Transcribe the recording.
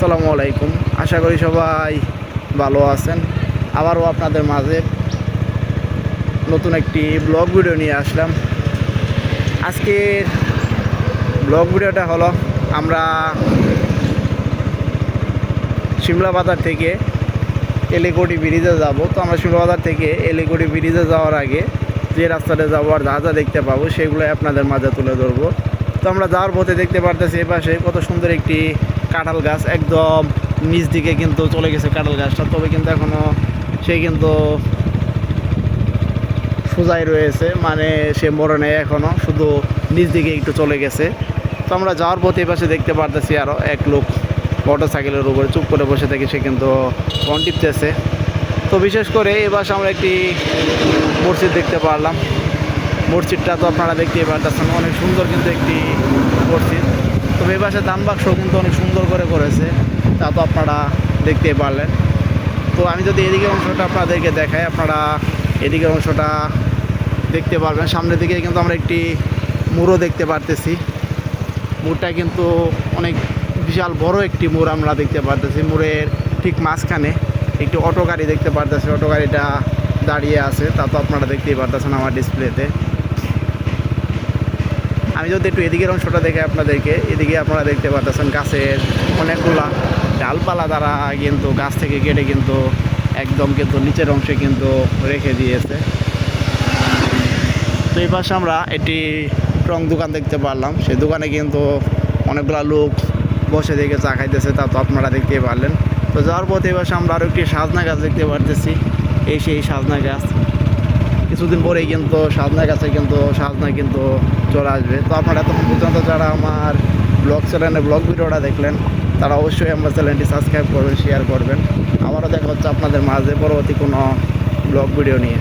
আসসালামু আলাইকুম। আশা করি সবাই ভালো আছেন। আবারও আপনাদের মাঝে নতুন একটি ব্লগ ভিডিও নিয়ে আসলাম। আজকের ব্লগ ভিডিওটা হলো, আমরা সিমলা বাজার থেকে এলিকোটি ব্রিজে যাব। তো আমরা সিমলা বাজার থেকে এলিকোটি ব্রিজে যাওয়ার আগে যে রাস্তাটা যাব আর যা যা দেখতে পাবো, সেগুলোই আপনাদের মাঝে তুলে ধরবো। তো আমরা যাওয়ার পথে দেখতে পারতেছি এপাশে কত সুন্দর একটি কাঁঠাল গাছ একদম নিচ দিকে কিন্তু চলে গেছে কাঁঠাল গাছটা। তবে কিন্তু এখনও সে কিন্তু সোজাই রয়েছে মানে সে মরে নেই এখনও শুধু নিচ দিকে একটু চলে গেছে। তো আমরা যাওয়ার পথে এপাশে দেখতে পারতেছি আরও এক লোক মোটর সাইকেলের উপরে চুপ করে বসে থেকে সে কিন্তু ফোন টিপতেছে। তো বিশেষ করে এবার আমরা একটি মসজিদ দেখতে পারলাম। মসজিদটা তো আপনারা দেখতেই পারতেছেন, অনেক সুন্দর কিন্তু একটি মসজিদ। তবে এই পাশে দান বাক্স কিন্তু অনেক সুন্দর করে করেছে, তা তো আপনারা দেখতেই পারলেন। তো আমি যদি এদিকে অংশটা আপনাদেরকে দেখাই, আপনারা এদিকে অংশটা দেখতে পারবেন। সামনের দিকে কিন্তু আমরা একটি মুড়ো দেখতে পারতেছি। মুড়টা কিন্তু অনেক বিশাল বড় একটি মুড় আমরা দেখতে পারতেছি। মুড়ের ঠিক মাঝখানে একটি অটো গাড়ি দেখতে পারতেছি। অটো গাড়িটা দাঁড়িয়ে আছে, তা তো আপনারা দেখতেই পারতেছেন আমার ডিসপ্লেতে আমি যদি একটু এদিকের অংশটা দেখে আপনাদেরকে, এদিকে আপনারা দেখতে পারতেছেন গাছের অনেকগুলা ডালপালা দ্বারা কিন্তু গাছ থেকে কেটে কিন্তু একদম কিন্তু নিচের অংশে কিন্তু রেখে দিয়েছে। তো এই পাশে আমরা একটি রং দোকান দেখতে পারলাম। সেই দোকানে কিন্তু অনেকগুলা লোক বসে দেখে চা খাইতেছে, তা তো আপনারা দেখতেই পারলেন। তো যাওয়ার পথে এবার আমরা আরও একটি সাজনা গাছ দেখতে পারতেছি। এই সেই সাজনা গাছ। কিছুদিন পরেই কিন্তু সাজনা কাছে কিন্তু সাজনা কিন্তু চলে আসবে। তো আপনারা এতক্ষণ পর্যন্ত যারা আমার ব্লগ চ্যানেলে ব্লগ ভিডিওটা দেখলেন, তারা অবশ্যই আমার চ্যানেলটি সাবস্ক্রাইব করবেন শেয়ার করবেন। আমারও দেখা হচ্ছে আপনাদের মাঝে পরবর্তী কোনো ব্লগ ভিডিও নিয়ে।